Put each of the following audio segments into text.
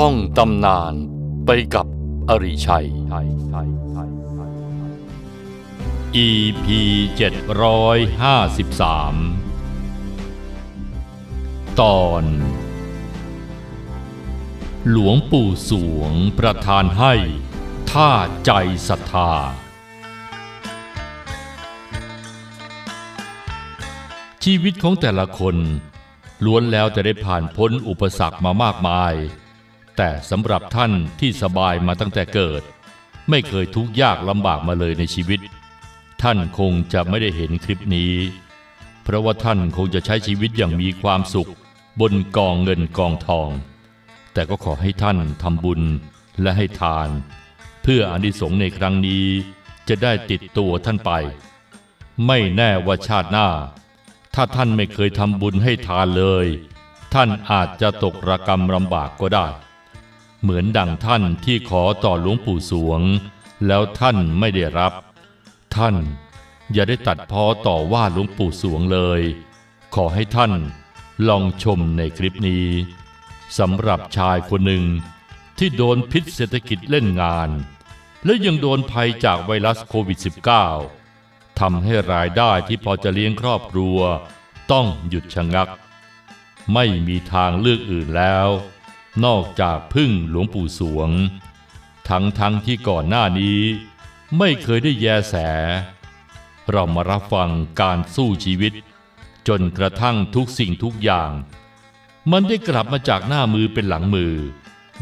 ท่องตำนานไปกับอริชัย EP 753 ตอน หลวงปู่สวงประทานให้ท่าใจศรัทธาชีวิตของแต่ละคนล้วนแล้วจะได้ผ่านพ้นอุปสรรคมามากมาย แต่สำหรับท่านที่สบายมาตั้งแต่เกิด ไม่เคยทุกข์ยากลำบากมาเลยในชีวิต ท่านคงจะไม่ได้เห็นคลิปนี้ เพราะว่าท่านคงจะใช้ชีวิตอย่างมีความสุข บนกองเงินกองทอง แต่ก็ขอให้ท่านทำบุญและให้ทาน เพื่ออานิสงส์ในครั้งนี้จะได้ติดตัวท่านไป ไม่แน่ว่าชาติหน้า ถ้าท่านไม่เคยทำบุญให้ทานเลย ท่านอาจจะตกระกรรมลำบากก็ได้ เหมือนดังท่านที่ขอต่อหลวงปู่สวง แล้วท่านไม่ได้รับ ท่านอย่าได้ตัดพ้อต่อว่าหลวงปู่สวงเลย ขอให้ท่านลองชมในคลิปนี้สำหรับชายคนหนึ่งที่โดนพิษเศรษฐกิจเล่นงาน และยังโดนภัยจากไวรัสโควิด -19 ทำให้รายได้ที่พอจะเลี้ยงครอบครัว ต้องหยุดชะงัก ไม่มีทางเลือกอื่นแล้ว นอกจากพึ่งหลวงปู่สวง ทั้งทั้งที่ก่อนหน้านี้ ไม่เคยได้แยแส เรามารับฟังการสู้ชีวิต จนกระทั่งทุกสิ่งทุกอย่าง มันได้กลับมาจากหน้ามือเป็นหลังมือ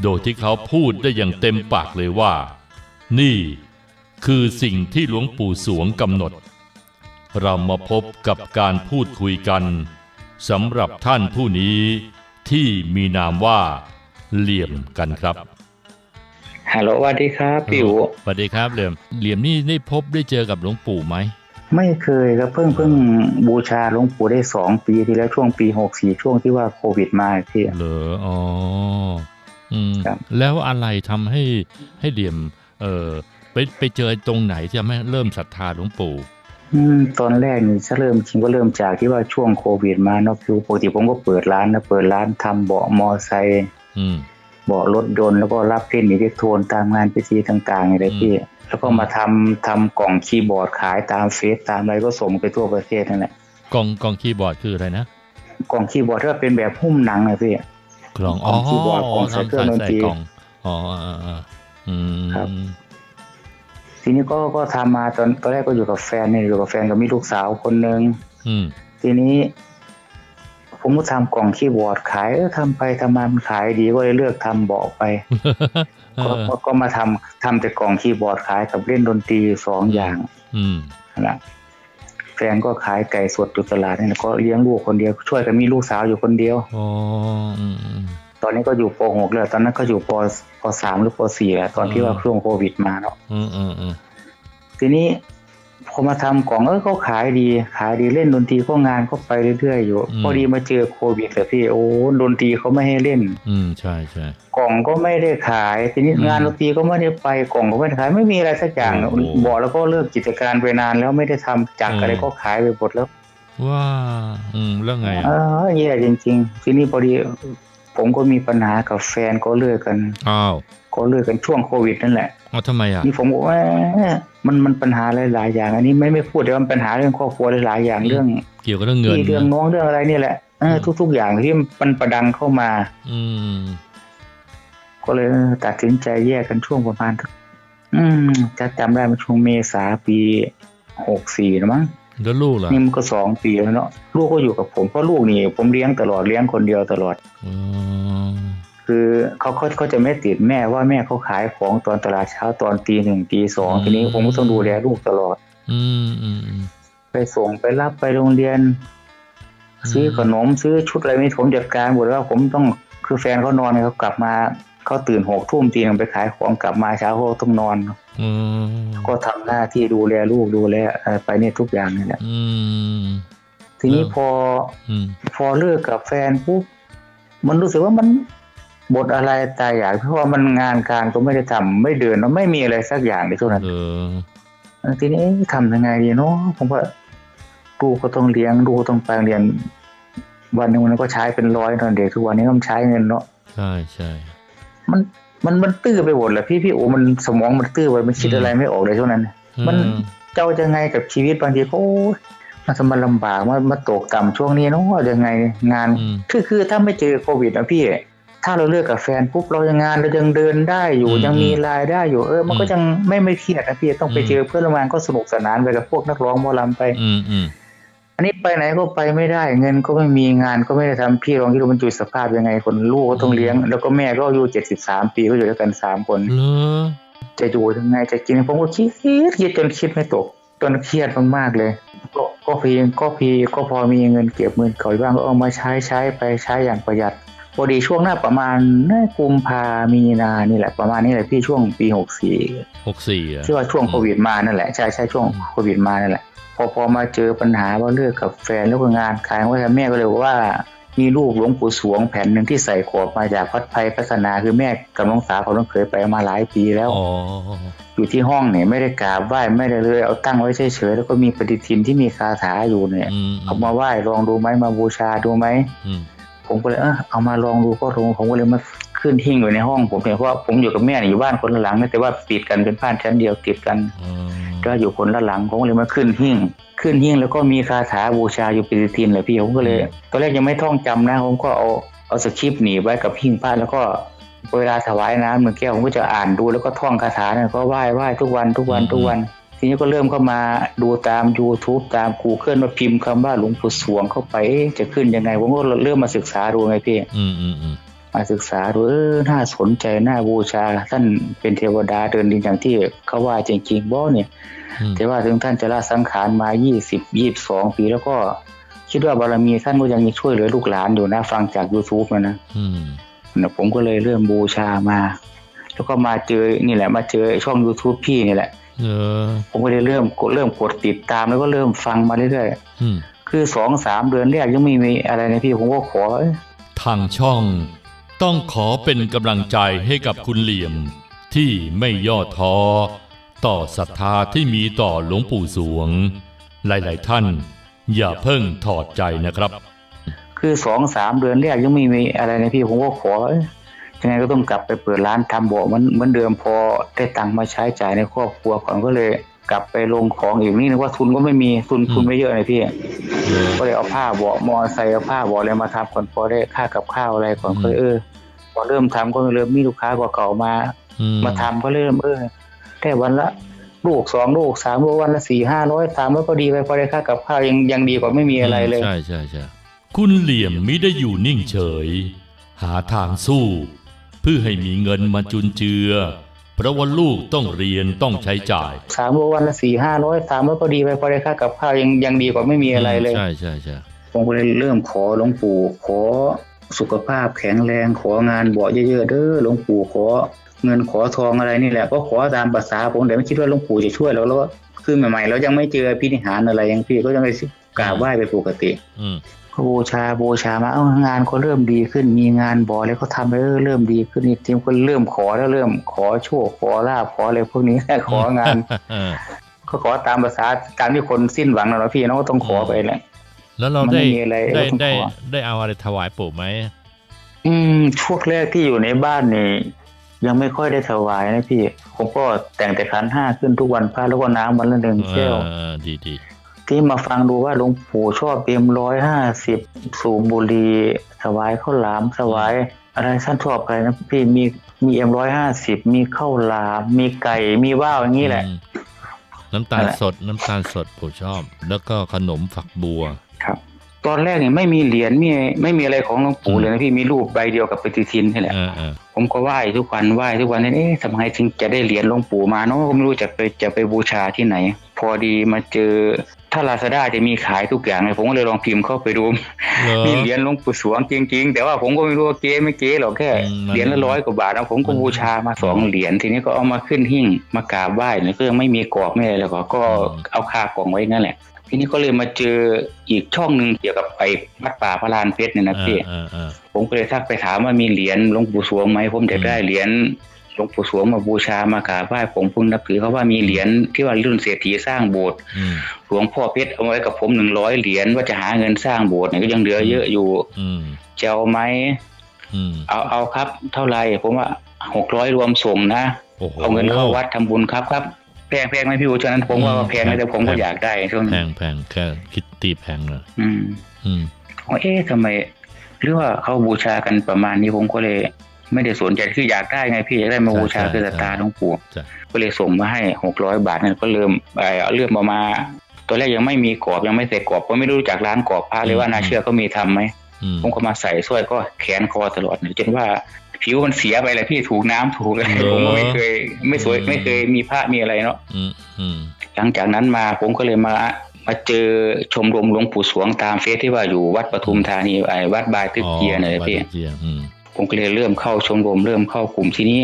โดยที่เขาพูดได้อย่างเต็มปากเลยว่า นี่คือสิ่งที่หลวงปู่สวงกำหนด เรามาพบกับการพูดคุยกันสำหรับท่านผู้นี้ที่มีนามว่า เหลี่ยมกันครับฮัลโหลสวัสดีครับพี่อูสวัสดีครับเหลี่ยมเหลี่ยมนี่ได้พบได้เจอกับหลวงปู่ไหมไม่เคยครับเพิ่งเพิ่งบูชาหลวงปู่ได้สองปีที่แล้วช่วงปีหกสี่ช่วงที่ว่าโควิดมาพี่เหรออ๋ออืมครับแล้วอะไรทำให้ให้เหลี่ยม เออไปไปเจอตรงไหนที่ทำให้เริ่มศรัทธาหลวงปู่อืมตอนแรกนี่จะเริ่มจริงก็เริ่มจากที่ว่าช่วงโควิดมาเนาะคือปกติผมก็เปิดร้านนะเปิดร้านทำเบาะมอไซค์อืม เบาะรถยนต์แล้วก็รับเล่นอิเล็กโทรนตามงานพิธีต่างๆอะไรพี่ แล้วก็มาทำทำกล่องคีย์บอร์ดขายตามเฟซตามอะไรก็ส่งไปทั่วประเทศนั่นแหละกล่องกล่องคีย์บอร์ดคืออะไรนะกล่องคีย์บอร์ดที่ว่าเป็นแบบหุ้มหนังเลยพี่กล่องกล่องคีย์บอร์ดของใส่ทำเครื่องดนใส่ตรีกล่องอ๋ออ่าอ่าอืมครับทีนี้ก็ก็ทำมาตอนตอนแรกก็อยู่กับแฟนเนี่ยอยู่กับแฟนก็มีลูกสาวคนหนึ่งอืมทีนี้ ผมก็ทำกล่องคีย์บอร์ดขายเออทำไปทำมามันขายดีก็เลยเลือกทำเบาะไปเอก็อก็ก็มาทำทำแต่กล่องคีย์บอร์ดขายกับเล่นดนตรีสองอย่างอืมนะแฟนก็ขายไก่สดอยู่ตลาดนี่แหละก็เลี้ยงลูกคนเดียวช่วยกันมีลูกสาวอยู่คนเดียวอ๋ออืมอืมตอนนี้ก็อยู่ป .6 แล้วตอนนั้นก็อยู่ปป .3 หรือป .4 แล้วตอนที่ว่าช่วงโควิดมาเนาะอืมอืมอืมทีนี้ พอมาทำกล่องเออเขาขายดี ขายดีเล่นดนตรีก็งานก็ไปเรื่อยๆอยู่ พอดีมาเจอโควิดแต่พี่โอ้ดนตรีเขาไม่ให้เล่น อืมใช่ใช่กล่องก็ไม่ได้ขายทีนี้อืมงานดนตรีก็ไม่ได้ไปกล่องก็ไม่ได้ขายไม่มีอะไรสักอย่างโอ้โหบอกแล้วก็เลิกกิจการไปนานแล้วไม่ได้ทำจักรอืมอะไรก็ขายไปหมดแล้ว ว่า อืมแล้วไงเออะอแย่จริง ๆ ทีนี้พอดีผมก็มีปัญหากับแฟนก็เลิกกันอ้าวก็เลิกกันช่วงโควิดนั่นแหละ เอาทำไมอะนี่ผมบอกว่ามันมันปัญหาหลายๆอย่าง อันนี้ไม่ไม่พูดแต่ว่ามันปัญหาเรื่องครอบครัวหลายๆอย่างเรื่อง เกี่ยวกับเรื่องเงินที่เรื่องนะน้องเรื่องอะไรนี่แหละเอออืมทุก ๆ อย่างที่มันประดังเข้ามา อืม ก็เลยเออตัดสินใจแยกกันช่วงประมาณอืมจะจำได้มันช่วงเมษาปีหกสี่นะมั้งแล้วลูกล่ะนี่มันก็สองปีแล้วเนาะลูกก็อยู่กับผมเพราะลูกนี่ ผมเลี้ยงตลอดเลี้ยงคนเดียวตลอดอืม คือเขาเขาเขาจะไม่ติดแม่ว่าแม่เขาขายของตอนตลาดเช้าตอนตีหนึ่งตีสองทีนี้ผมก็ต้องดูแลลูกตลอดอืมอืมอืมไปส่งไปรับไปโรงเรียน ซื้อขนมซื้อชุดอะไรนี่ผมจัดการหมดแล้วผมต้องคือแฟนเขานอนเขากลับมาเขาตื่นหกทุ่มตีหนึงไปขายของกลับมาเช้าเขาต้องนอนอืมก็ทำหน้าที่ดูแลลูกดูแลเอ่อไปเนี่ยทุกอย่างนี่แหละอืมทีนี้เออพออืมพอเลิกกับแฟนปุ๊บมันรู้สึกว่ามัน บทอะไรตายอยากเพราะว่ามันงานการก็ไม่ได้ทำไม่เดินแล้วไม่มีอะไรสักอย่างในช่วงนั้นเออเออทีนี้เอ๊ะทำยังไงดีเนาะผมว่าลูกก็ต้องเลี้ยงลูกก็ต้องไปเรียน วันหนึงมันก็ใช้เป็นร้อยตอนเด็กทุกวันนี้ต้องใช้เงินเนาะใช่ใช่ทมันมันมันตื้อไปหมดเลยพี่พี่โอ้มันสมองมันตื้อไปมันคิดอืมอะไรไม่ออกเลยช่วงนั้น มันอืเจ้าจะไงกับชีวิตบางทีก็โอ้ยมันจะมาลำบากมันมาตกต่ำช่วงนี้เนาะยังไงงานอืมคือคือถ้าไม่เจอโควิดนะพี่ ถ้าเราเลิกกับแฟนปุ๊บเรายังงานเรายังเดินได้อยู่อืมยังมีรายได้อยู่เออ มันก็อืมยังไม่ไม่เครียดนะพี่ต้องไปอืมเจอเพื่อนร่วมงานก็สนุกสนานไปกับพวกนักร้องหมอลำไปอืมอืมอันนี้ไปไหนก็ไปไม่ได้ เงินก็ไม่มีงานก็ไม่ได้ทำพี่ลองคิดดูมันจุดสภาพยังไงคนลูกก็ต้องเลี้ยง แล้วก็แม่ก็อายุเจ็ดสิบสามปีก็อยู่ด้วยกันสามคนเหรอจะอยู่ยังไงจะกินผมก็คิดคิดจนคิดไม่ตกจนเครียดมากๆเลยก็ก็เพียงก็เพียงก็พอมีเงินเก็บเงินก่อยบ้างก็เอามาใช้ใช้ไปใช้อย่างประหยัด พอดีช่วงหน้าประมาณน่ากุมภามีนานี่แหละประมาณนี้แหละพี่ช่วงปีหกสี่หกสี่อะที่ว่าช่วงโควิดมานั่นแหละใช่ใช่ช่วงอืมโควิดมานั่นแหละพอพอมาเจอปัญหาว่าเลิกกับแฟนแล้วก็งานขายว่าแม่ก็เลยบอกว่ามีรูปหลวงปู่สวงแผ่นหนึ่งที่ใส่ขอบมาจากพัดไทยพัฒนาคือแม่กับน้องสาวเขาต้องเคยไปมาหลายปีแล้วอ๋ออยู่ที่ห้องเนี่ยไม่ได้กราบไหว้ไม่ได้เลยเอาตั้งไว้เฉยๆแล้วก็มีปฏิทินที่มีคาถาอยู่เนี่ยอืมเอามาไหว้ลองดูไหมมาบูชาดูไหมอืม ผมก็เลยเออเอามาลองดูก็ลองผมก็เลยมาขึ้นหิ้งอยู่ในห้องผมเนี่ยเพราะว่าผมอยู่กับแม่เนี่ยอยู่บ้านคนละหลังนะแต่ว่าติดกันเป็นบ้านชั้นเดียวติดกันอ๋อก็อยู่คนละหลังผมก็เลยมาขึ้นหิ้งขึ้นหิ้งแล้วก็มีคาถาบูชาอยู่ปฏิทินเลยพี่ผมก็เลยตอนแรกยังไม่ท่องจำนะผมก็เอาเอาสคริปต์หนีบไว้กับหิ้งผ้าแล้วก็เวลาถวายน้ำหนึ่งแก้วผมก็จะอ่านดูแล้วก็ท่องคาถาเนี่ยก็ไหว้ไหว้ทุกวันทุกวันทุกวัน ทีนี้ก็เริ่มเข้ามาดูตาม YouTube ตาม Google มาพิมพ์คำว่าหลวงปู่สวงเข้าไปเอ๊ะจะขึ้นยังไงผมก็เริ่มมาศึกษาดูไงพี่อืมอืมอืมมาศึกษาดูเออน่าสนใจน่าบูชา ท่านเป็นเทวดาเดินดินอย่างที่เขาว่าจริงๆบ่เนี่ยอืมแต่ว่าถึงท่านจะละสังขารมา 20 22 ปีแล้วก็คิดว่าบารมีท่านก็ยังช่วยเหลือลูกหลานอยู่นะ ฟังจาก YouTube นะนะอืมนะผมก็เลยเริ่มบูชามา แล้วก็มาเจอนี่แหละ มาเจอช่อง YouTube พี่นี่แหละเออ ผมก็เลยเริ่มกดเริ่มกดติดตามแล้วก็เริ่มฟังมาเรื่อยอืมๆคือสองสามเดือนแรกยังไม่มีอะไรนะพี่ผมก็ขอเอ้ยทางช่อง ต้องขอเป็นกำลังใจให้กับคุณเหลี่ยม ที่ไม่ย่อท้อต่อศรัทธาที่มีต่อหลวงปู่สวง หลาย ๆ ท่าน อย่าเพิ่งถอดใจนะครับ คือสองสามเดือนแรกยังไม่มีอะไรนะพี่ผมก็ขอเอ้ ยยังไงก็ต้องกลับไปเปิดร้านทำบ่อเหมันเหมือนเดิมพอได้ตังค์มาใช้จ่ายในครอบครัวก่อนก็เลยกลับไปลงของอีกนี่นึกว่าทุนก็ไม่มีทุนทุนไม่เยอะเลยพี่ ก็เลยเอาผ้าเบาะมอไซค์เอาผ้าเบาะอะไรมาทำก่อนพอได้ค่ากับข้าวอะไรก่อนอืมก็เลยเออพอเริ่มทำก็เริ่มมีลูกค้ากว่าเก่ามาอืมาทำก็เริ่มเออได้วันละลูกสองลูกสามลูกวันละสี่ห้าร้อยสามร้อยก็ดีไปพอได้ค่ากับข้าวยังยังดีกว่าไม่มีอะไรเลย ใช่ใช่ใช่คุณเหลี่ยมมิได้อยู่นิ่งเฉย หาทางสู้ เพื่อให้มีเงินมาจุนเจือ เพราะว่าลูกต้องเรียนต้องใช้จ่ายสามลูกวันละสี่ห้าร้อยสามร้อยก็ดีไปพอได้ค่ากับข้าวยังยังดีกว่าไม่มีอะไรเลย ใช่ใช่ใช่ผมก็เลยเริ่มขอหลวงปู่ขอสุขภาพแข็งแรงของานบ่เยอะๆเด้อหลวงปู่ขอเงินขอทองอะไรนี่แหละก็ขอตามภาษาผมแต่ไม่คิดว่าหลวงปู่จะช่วยเราแล้วก็คือใหม่ๆเรายังไม่เจอพิธีหารอะไรยังพี่ก็ยังไปกราบไหว้ไปปกติอืม ก็บูชาบูชามาเอ้างานก็เริ่มดีขึ้น มีงานบ่อแล้วก็ทำไปเออเริ่มดีขึ้นนี่ทีมก็เริ่มขอแล้วเริ่มขอโชคขอลาบขออะไรพวกนี้ของานเออก็ขอตามภาษาตามที่คนสิ้นหวังนะเนาะพี่เนาะก็ต้องขอไปแหละแล้วเรามันได้ไม่มีอะไรได้เราต้องได้ขอได้เอาอะไรถวายปู่ไหมอืมช่วงแรกที่อยู่ในบ้านนี่ยังไม่ค่อยได้ถวายนะพี่ ผมก็แต่งแต่ขันห้าขึ้นทุกวันพระแล้วก็น้ำวันละหนึ่งแก้วเออดีดี ที่มาฟังดูว่าหลวงปู่ชอบเต็มร้อยห้าสิบสูบบุหรีถวายข้าวหลามถวายอะไรท่านชอบอะไรนะพี่มีมีเอ็มร้อยห้าสิบมีข้าวหลาม มีไก่มีว่าวอย่างนี้แหละอืมน้ำตาลนั่นแหละสดน้ำตาลสดปู่ชอบ แล้วก็ขนมฝักบัวครับ ตอนแรกเนี่ยไม่มีเหรียญมีไม่มีอะไรของหลวงปู่อืมเลยนะพี่มีรูปใบเดียวกับปฏิทินนี่แหละเออเออผมก็ไหว้ทุกวันไหว้ทุกวันนี่เอ๊ะทำไมถึงจะได้เหรียญหลวงปู่มาเนาะก็ไม่รู้จะไปจะไปบูชาที่ไหนพ อดีมาเจอ ถ้าลาซาด้าจะมีขายทุกอย่างเลยผมก็เลยลองพิมพ์เข้าไปดูเหรอมีเหรียญหลวงปู่สวงจริง ๆ แต่ว่าผมก็ไม่รู้ว่าเก๊ไม่เก๊หรอกแค่อืมมันเหรียญละร้อยกว่าบาทนะผมก็มันบูชามาสองเหรียญทีนี้ก็เอามาขึ้นหิ้งมากราบไหว้เนี่ยก็ยังไม่มีกรอบไม่อะไรแล้วก็ก็อืมเอาคากล่องไว้นั่นแหละทีนี้ก็เลยมาเจออีกช่องหนึ่งเกี่ยวกับไปวัดป่าพระลานเพชรเนี่ยนะเอพี่อเออเออผมก็เลยทักไปถามว่ามีเหรียญหลวงปู่สวงไหมผมจะอืมได้เหรียญ หลวงปู่สวงมาบูชามากราบไหว้ผมเพิ่งนับถือเขาว่ามีเหรียญที่ว่ารุ่นเศรษฐีสร้างโบสถ์อืมหลวงพ่อเพชรเอาไว้กับผมหนึ่งร้อยเหรียญว่าจะหาเงินสร้างโบสถ์เนี่ยก็ยังเหลือเยอะอยู่อืมจะเอาไหมอืมเอาเอาครับ เท่าไหร่ผมว่าหกร้อยรวมส่งนะโอ้โหเอาเงินเข้าวัดทำบุญครับครับแพงแพงไหมพี่อูฉะนั้นผมว่าอืมแพงนะแต่ผมก็แพงอยากได้ช่วงแพนี้งแพงแค่คิดตีแพงเลยอืมอืมว่าเอ๊ะทำไมหรือว่าเขาบูชากันประมาณนี้ผมก็เลย ไม่ได้สนใจคืออยากได้ไงพี่อยากได้มาบูชาคือศรัทธาหลวงปู่จ้ะก็เลยส่งมาให้หกร้อยบาทนั่นก็เริ่มเอ่อเริ่มมามาตอนแรกยังไม่มีกรอบยังไม่ใส่กรอบก็ไม่รู้จักร้านกรอบพระเลยว่านาเชื่อก็มีทำไหมอืมผมก็มาใส่สร้อยก็แขนคอตลอดจนว่าผิวมันเสียไปเลยพี่ถูกน้ำถูกอะไรเหรอผมก็ไม่เคย ไม่สวยอืมไม่เคยมีผ้ามีอะไรเนาะอืมอืมหลังจากนั้นมาผมก็เลยมามาเจอชมรมหลวงปู่สวงตามเฟซที่ว่าอยู่วัดปทุมธานีไอ้วัดบายตึกเกียร์เนี่ยอ๋อพี่ วัดตะเกียร์อืมผมก็เลยเริ่มเข้าชมรมเริ่มเข้ากลุ่มทีนี้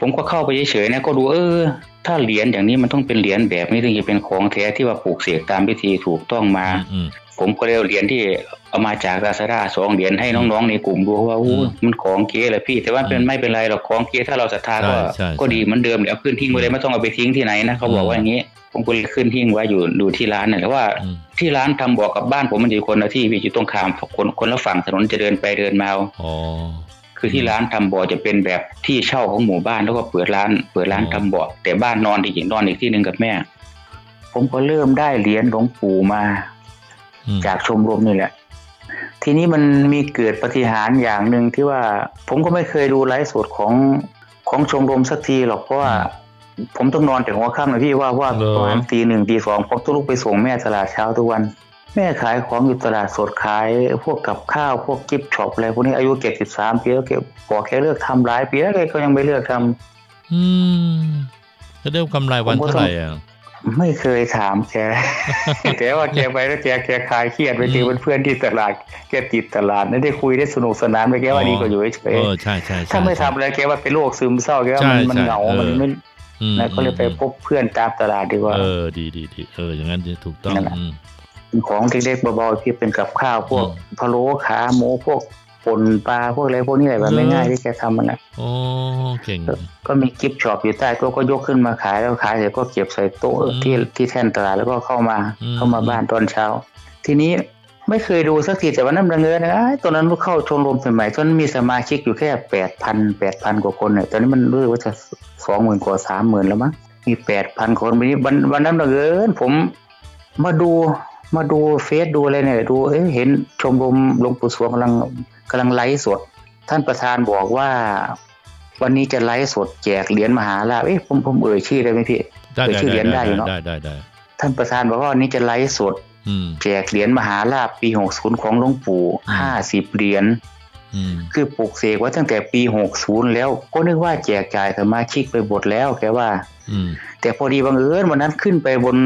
ผมก็เข้าไปเฉยๆนะก็ดูเออ ถ้าเหรียญอย่างนี้มันต้องเป็นเหรียญแบบนี้ถึงจะเป็นของแท้ที่ว่าปลูกเสกตามพิธีถูกต้องมาอืมผมก็เลยเอาเหรียญที่เอามาจากลาซาด้าสองเหรียญให้น้องๆในกลุ่มดูว่าอือู้มมันของเก๊เลยพี่ แต่ว่าเป็นอืมไม่เป็นไรหรอกของเก๊ถ้าเราศรัทธาก็ใช่ใช่ก็ดีเหมือนเดิมเดี๋ยวเอาขึ้นทิ้งไว้เลยไม่ต้องเอาไปทิ้งที่ไหนนะเขาบอกว่าอย่างนี้ผมก็เลยขึ้นทิ้งไว้อยู่ดูที่ร้านน่ะแต่ว่าอืมที่ร้านทำบอกกับบ้านผมมันอยู่คนละที่พี่อยู่ตรงข้ามคนคนละฝั่งถนนจะเดินไปเดินมาเอาอ๋อ คือที่ร้านทำบ่อจะเป็นแบบที่เช่าของหมู่บ้านแล้วก็เปิดร้าน เปิดร้านอ๋อทำบ่อแต่บ้านนอนที่จริงนอนอีกที่หนึ่งกับแม่ ผมก็เริ่มได้เหรียญหลวงปู่มาอืมจากชมรมนี่แหละ ทีนี้มันมีเกิดปฏิหารย์อย่างหนึ่งที่ว่า ผมก็ไม่เคยดูไลฟ์สดของของชมรมสักทีหรอกเพราะว่าผมต้องนอนแต่หัวค่ำนะพี่ว่าว่าเหรอประมาณตีหนึ่งตีสองผมต้องลุกไปส่งแม่ตลาดเช้าทุกวัน แม่ขายของอยู่ตลาดสดขายพวกกับข้าวพวกกิฟต์ช็อปอะไรพวกนี้อายุเจ็ดสิบสามปีแล้วแกบอกแกเลิกทำหลายปีแล้วแกก็ยังไม่เลิกทำอืมจะได้กำไรวันผมก็เท่าต้องไหร่อะไม่เคยถามแกแต่ว่าแกไปแล้วแกแกคลายเครียดไปเจอเพื่อนๆที่ตลาดแกติดตลาดแล้วได้คุยได้สนุกสนานไปแกว่าดีกว่าอยู่เฉยเออใช่ใช่ๆใช่ถ้าไม่ทำอะไรแกว่าเป็นโรคซึมเศร้าแกว่าใช่มันมันใช่เหงาเออมันไม่อืมนะก็เลยไปอืมพบเพื่อนตามตลาดดีกว่า เออดีดีดีเอออย่างนั้นจะถูกต้องนั่นแหละอืม เป็นของเล็กๆเบาๆที่เป็นกับข้าวพวกอืมพะโล้ขาหมูพวกป่นปลาพวกอะไรพวกนี้แหละแบบเหรอง่ายๆที่แกทำมันนะโอ้เก่งก็มีกิฟต์ช็อปอยู่ใต้โต๊ะก็ยกขึ้นมาขายแล้วขายเสร็จก็เก็บใส่โต๊ะอืมที่ที่แท่นตลาดแล้วก็เข้ามาอืมเข้ามาบ้านตอนเช้า ทีนี้ไม่เคยดูสักทีแต่วันนั้นบังเอิญนะไอ้ตอนนั้นเข้าชมรมสมัยตอนนั้นมีสมาชิกอยู่แค่แปดพันแปดพันกว่าคนเนี่ยตอนนี้มันรู้สึกว่าจะสองหมื่นกว่าสามหมื่นแล้วมั้งมีแปดพันคนวันนี้วันวันนั้นบังเอิญผมมาดู มาดูเฟซดูอะไรเนี่ยดูเอ๊ะเห็นชมรมหลวงปู่สวงกำลังกำลังไลฟ์สด ท่านประธานบอกว่า วันนี้จะไลฟ์สดแจกเหรียญมหาลาภเอ๊ะผมผมเอ่ยชื่อได้ไหมพี่ได้เปิดได้ชื่อเหรีได้ยญได้อยู่เนอะได้ได้ได้ท่านประธานบอกว่าวันนี้จะไลฟ์สดอืมแจกเหรียญมหาลาภปี60ของหลวงปู่อืม50เหรียญอืมคือปลูกเสกไว้ตั้งแต่ปี60แล้วก็นึกว่าแจกจ่ายสมาชิกไปหมดแล้วแกว่าอืมแต่พอดีบังเอิญวันนั้นขึ้นไปบน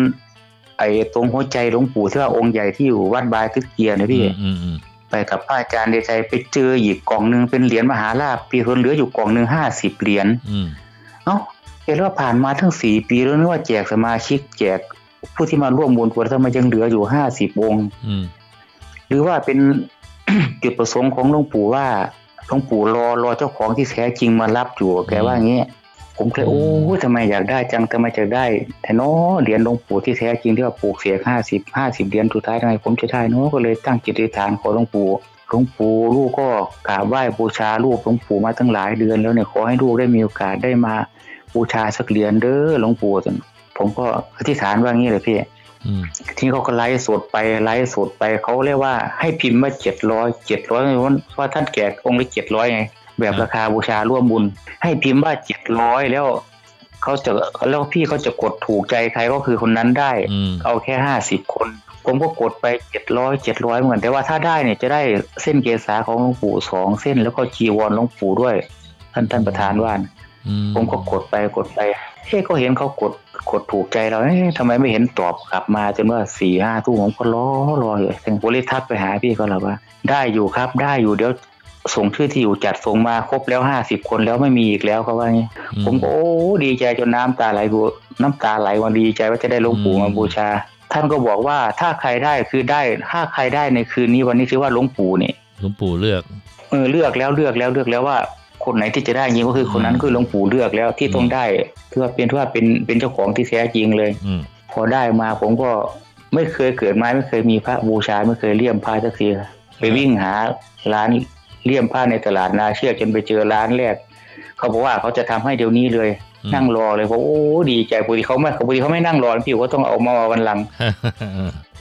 ไอ้ตรงหัวใจหลวงปู่ที่ว่าองค์ใหญ่ที่อยู่วัดบายตึกเกียร์นะพี่อืมอืมอืมไปกับพระอาจารย์เดชัยไปเจออีกกล่องหนึ่งเป็นเหรียญมหาลาภปีคนเหลืออยู่กล่องหนึ่งห้าสิบเหรียญอืมเอ้าเห็นว่าผ่านมาทั้งสี่ปีแล้วนึกว่าแจกสมาชิกแจกผู้ที่มาร่วมบุญกุศลทำไมยังเหลืออยู่ห้าสิบองค์อืมหรือว่าเป็นจุดประสงค์ของหลวงปู่ว่าหลวงปู่รอรอเจ้าของที่แท้จริงมารับอยู่แกว่าอย่างนี้ ผมเคยโอ้ยทำไมอยากได้จังทำไมจะได้แต่เนาะเหรียญหลวงปู่ที่แท้จริงที่ว่าปลูกเสียห้าสิบห้าสิบเหรียญสุดท้ายทำไมผมจะได้เนาะก็เลยตั้งจิตอธิษฐานขอหลวงปู่หลวงปู่ลูกก็กราบไหว้บูชารูปหลวงปู่มาตั้งหลายเดือนแล้วเนี่ยขอให้ลูกได้มีโอกาสได้มาบูชาสักเหรียญเด้อหลวงปู่ผมก็อธิษฐานว่างี้เลยพี่อืมที่เขาก็ไลฟ์สดไปไลฟ์สดไปเขาเรียกว่าให้พิมพ์มาเจ็ดร้อยเจ็ดร้อยเพราะท่านแก่องค์ละเจ็ดร้อยไง แบบราคาบูชาร่วมบุญ ให้พิมพ์ว่าเจ็ดร้อยแล้วเขาจะแล้วพี่เขาจะกดถูกใจใครก็คือคนนั้นได้อืมเอาแค่ห้าสิบคน ผมก็กดไปเจ็ดร้อยเจ็ดร้อยเหมือนแต่ว่าถ้าได้เนี่ยจะได้เส้นเกษาของหลวงปู่สองเส้นแล้วก็จีวรหลวงปู่ด้วย ท่านท่านประธานว่านะอืผมก็กดไปกดไปเฮ้ก็เห็นเขากดกดถูกใจเราเอ๊ะทำไมไม่เห็นตอบกลับมาจนว่าสี่ห้าทุ่มผมก็รอรออยู่ถึงผมเลยทักไปหาพี่เขาแล้วว่า ได้อยู่ครับได้อยู่เดี๋ยว ส่งชื่อที่อยู่จัดส่งมาครบแล้วห้าสิบคนแล้วไม่มีอีกแล้วเขาว่างี้อืผมก็โอ้ดีใจจนน้ำตาไหลบูน้ำตาไหลวันดีใจว่าจะได้หลวงปู่อืมมาบูชา ท่านก็บอกว่าถ้าใครได้คือได้ถ้าใครได้ในคืนนี้วันนี้ถือว่าหลวงปู่เนี่ยหลวงปู่เลือกเออเลือกแล้วเลือกแล้วเลือกแล้วว่า คนไหนที่จะได้จริงก็คือคนนั้นอืมคือหลวงปู่เลือกแล้วที่ต้องได้เพื่อเป็นเพื่อเป็นเป็นเจ้าของที่แท้จริงเลยอืมพอได้มาผมก็ไม่เคยเกิดมาไม่เคยมีพระบูชาไม่เคยเลี่ยมพระสักทีไปวิ่งหาร้าน เลี่ยมผ้าในตลาดนาเชือกจนไปเจอร้านแรก เขาบอกว่าเขาจะทำให้เดี๋ยวนี้เลยอืมนั่งรอเลยผมโอ้ดีใจปกติเขาไม่ปกติเขาไม่นั่งรอพี่เขาต้องเอามาวันหลัง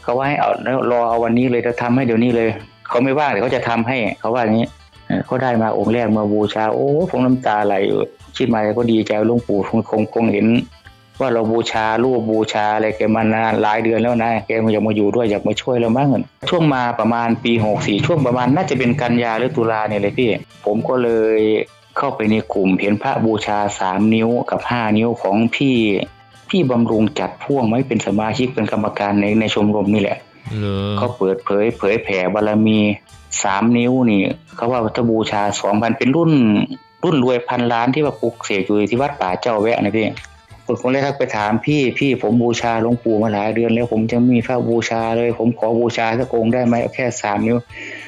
เขาว่าให้เอาแล้วรอเอาวันนี้เลยจะทำให้เดี๋ยวนี้เลย เขาไม่ว่างเดี๋ยวเขาจะทำให้ เขาว่าอย่างนี้เออเขาได้มาองค์แรกมาบูชา โอ้ผมน้ำตาไหลอยู่คิดมาก็ดีใจหลวงปู่คงคงคงเห็น ว่าเราบูชารูปบูชาอะไรแกมานานหลายเดือนแล้วนะแกอยากมาอยู่ด้วยอยากมาช่วยเราบ้างช่วงมาประมาณปีหกสี่ช่วงประมาณน่าจะเป็นกันยาหรือตุลาเนี่ยเลยพี่ ผมก็เลยเข้าไปในกลุ่มเห็นพระบูชาสามนิ้วกับห้านิ้วของพี่พี่บำรุงจัดพ่วงไว้เป็นสมาชิกเป็นกรรมการในในชมรมนี่แหละเหรอเขาเปิดเผยเผยแผ่บารมีสามนิ้วนี่เขาว่าวัตบูชาสองพันเป็นรุ่นรุ่นรวยพันล้านที่ว่าปลุกเสกอยู่ที่วัดป่าเจ้าแวะนะพี่ ผมก็เลยทักไปถามพี่พี่ผมบูชาหลวงปู่มาหลายเดือนแล้ว ผมจะมีพระบูชาเลย ผมขอบูชาสักองค์ได้ไหมเอาแค่สามนิ้ว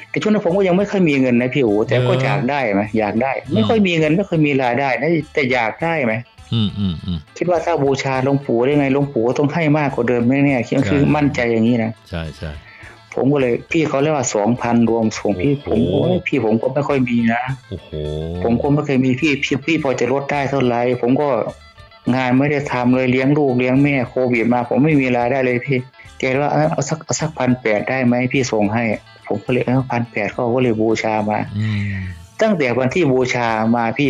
แต่ช่วงนั้นผมก็ยังไม่ค่อยมีเงินนะพี่โอ๋แต่ก็อยากได้ไหมอยากได้ ไม่ค่อยมีเงินไม่ค่อยมีรายได้นะแต่อยากได้ไหมอืมอืมอืมคิดว่าถ้าบูชาหลวงปู่ได้ไงหลวงปู่ก็ต้องให้มากกว่าเดิมแน่ๆคิดคือใช่มั่นใจอย่างนี้นะใช่ใช่ผมก็เลยพี่เขาเรียกว่าสองพันรวมส่งพี่ผมโอ้โหโอ้ยพี่ผมก็ไม่ค่อยมีนะโอ้โหผมก็ไม่เคยมีพี่พี่พี่พอจะลดได้เท่าไหร่ผมก็ งานไม่ได้ทำเลยเลี้ยงลูกเลี้ยงแม่โควิดมา ผมไม่มีรายได้เลยพี่แกว่าเอ้ยเอาสักเอาสักพันแปดได้ไหมพี่ส่งให้ ผมก็เลยเออพันแปดเขาก็เลยบูชามาอืมตั้งแต่วันที่บูชามาพี่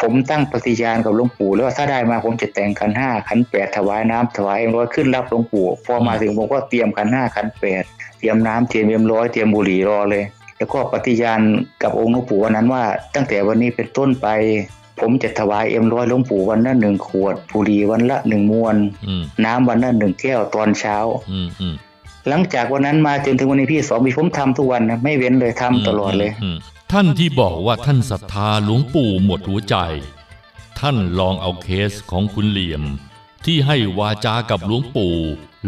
ผมตั้งปฏิญาณกับหลวงปู่แล้วว่าถ้าได้มาผมจะแต่งขันห้าขันแปดถวายน้ำถวายเอ็มร้อยขึ้นรับหลวงปู่พอมาถึงผมก็เตรียมขันห้าขันแปดเตรียมน้ำเตรียมเอ็มร้อยเตรียมบุหรี่รอเลย แล้วก็ปฏิญาณกับองค์หลวงปู่วันนั้นว่า ตั้งแต่วันนี้เป็นต้นไป ผมจะถวายเอ็มร้อยหลวงปู่วันละหนึ่งขวดบุหรี่วันละหนึ่งมวนอืมน้ำวันละหนึ่งแก้วตอนเช้าอืมอืมหลังจากวันนั้นมาจนถึงวันนี้พี่สองปีผมทำทุกวันนะไม่เว้นเลยทำตลอดเลยมท่านที่บอกว่าท่านศรัทธาหลวงปู่หมดหัวใจ ท่านลองเอาเคสของคุณเหลี่ยม ที่ให้วาจากับหลวงปู่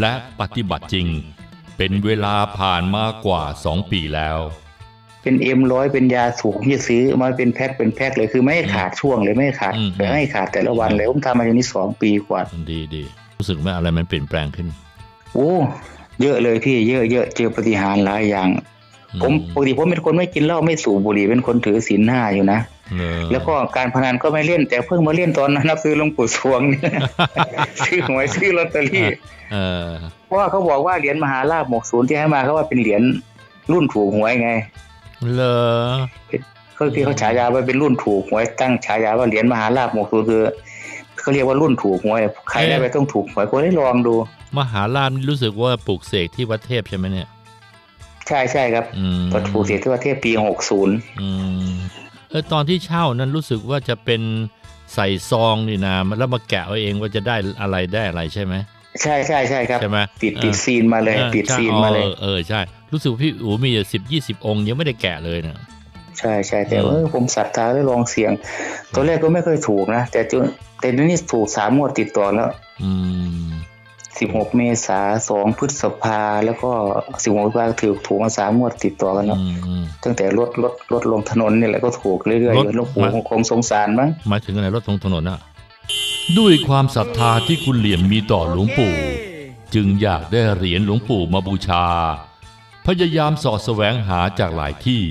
และปฏิบัติจริง เป็นเวลาผ่านมากว่าสองปีแล้ว เป็นเอ็มร้อยเป็นยาสูงที่ซื้อมาเป็นแพ็คเป็นแพ็คเลยคือไม่ให้ขาดช่วงเลยไม่ให้ขาดอืมไม่ให้ขาดแต่ละวันเลยผมทำมาอย่างนี้สองปีกว่าดีดีรู้สึกไหมอะไรมันเปลี่ยนแปลงขึ้น โอ้เยอะเลยพี่เยอะเยอะเจอปฏิหารย์หลายอย่างผมอืมปกติผมเป็นคนไม่กินเหล้าไม่สูบบุหรี่เป็นคนถือศีลห้าอยู่นะเหรอแล้วก็การพนันก็ไม่เล่น แต่เพิ่งมาเล่นตอนนั้นนับซื้อหลวงปู่สวงเนี่ยซื้อหวยซื้อลอตเตอรี่เออเพราะว่าเขาบอกว่าเหรียญมหาลาภหมกศูนย์ที่ให้มาเขาว่าเป็นเหรียญรุ่นถูกหวยไง เหรอเขาที่เขาฉายาว่าเป็นรุ่นถูกหวยตั้งฉายาว่าเหรียญมหาลาภหมกศูนย์คือเขาเรียกว่ารุ่นถูกหวยใครได้ไปต้องถูกหวยก็ได้ลองดู มหาลามนี่รู้สึกว่าปลูกเสกที่วัดเทพใช่ไหมเนี่ย ใช่ใช่ครับอืมวัตถุเสียที่ประเทศปีหกศูนย์อืมเออตอนที่เช่านั้นรู้สึกว่าจะเป็นใส่ซองนี่นะแล้วมาแกะเอาเองว่าจะได้อะไรได้อะไรใช่ไหมใช่ใช่ใช่ครับใช่ไหมติดเออติดซีนมาเลยออติดใช่ซีนมาเลยออเออใช่ รู้สึกว่าพี่อู๋มีสิบยี่สิบองค์ยังไม่ได้แกะเลยนะใช่ใช่แต่อืมเออผมศรัทธาได้ลองเสี่ยงตอนแรกก็ไม่เคยถูกนะแต่จนแต่เดี๋ยวนี้ถูกสามงวดติดต่อแล้วอืมสิบหกเมษาสองพฤษภาแล้วก็สิบหกพฤษภาถือถูกมาสามงวดติดต่อกันแล้วอืมอืมตั้งแต่รถรถรถลงถนนนี่แหละก็ถูกเรื่อยๆรถหลวงปู่มาคงสงสารมั้งหมายถึงอะไรรถตรงถนนอะด้วยความศรัทธาที่คุณเหลี่ยมมีต่อหลวงปู่ จึงอยากได้เหรียญหลวงปู่มาบูชา พยายามสอแสวงหาจากหลายที่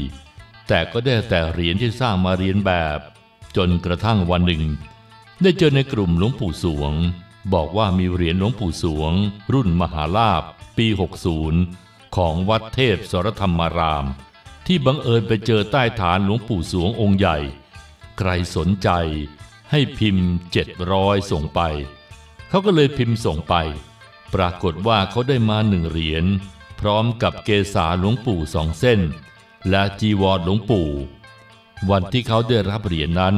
แต่ก็ได้แต่เหรียญที่สร้างมาเรียนแบบ จนกระทั่งวันหนึ่ง ได้เจอในกลุ่มหลวงปู่สวง บอกว่ามีเหรียญหลวงปู่สวง รุ่นมหาลาภปี 60 ของวัดเทพสรธรรมาราม ที่บังเอิญไปเจอใต้ฐานหลวงปู่สวงองค์ใหญ่ ใครสนใจให้พิมพ์ 700 ส่งไป เขาก็เลยพิมพ์ส่งไป ปรากฏว่าเขาได้มาหนึ่งเหรียญ พร้อมกับเกษาหลวงปู่สองเส้น และจีวรหลวงปู่ วันที่เขาได้รับเหรียญนั้น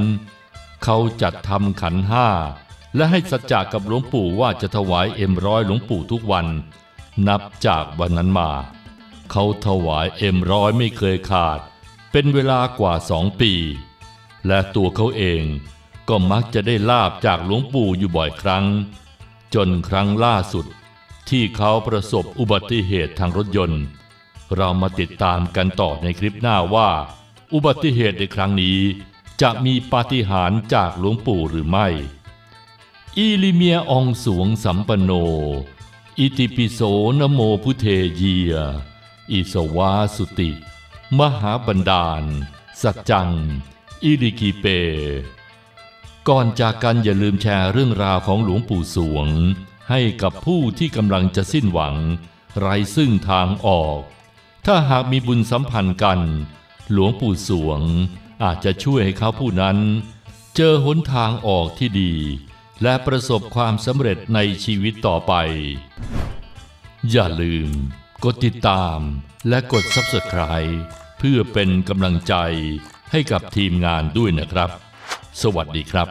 เขาจัดทำขันห้า และให้สัจจะกับหลวงปู่ว่าจะถวายเอ็มร้อยหลวงปู่ทุกวัน นับจากวันนั้นมา เขาถวายเอ็มร้อยไม่เคยขาด เป็นเวลากว่าสองปี และตัวเขาเองก็มักจะได้ลาบจากหลวงปู่อยู่บ่อยครั้ง จนครั้งล่าสุด ที่เขาประสบอุบัติเหตุทางรถยนต์ เรามาติดตามกันต่อในคลิปหน้าว่า อุบัติเหตุในครั้งนี้ จะมีปาฏิหาริย์จากหลวงปู่หรือไม่อีลิเมียองสวงสัมปโน อิติปิโสนโมพุเทเยีย อิสวาสุติ มหาบันดาล สัจจัง อิริกิเป ก่อนจากกันอย่าลืมแชร์เรื่องราวของหลวงปู่สวง ให้กับผู้ที่กำลังจะสิ้นหวัง ไร้ซึ่งทางออก ถ้าหากมีบุญสัมพันธ์กัน หลวงปู่สวง อาจจะช่วยให้เขาผู้นั้น เจอหนทางออกที่ดี และประสบความสำเร็จในชีวิตต่อไป อย่าลืม กดติดตามและกด Subscribe เพื่อเป็นกำลังใจให้กับทีมงานด้วยนะครับ สวัสดีครับ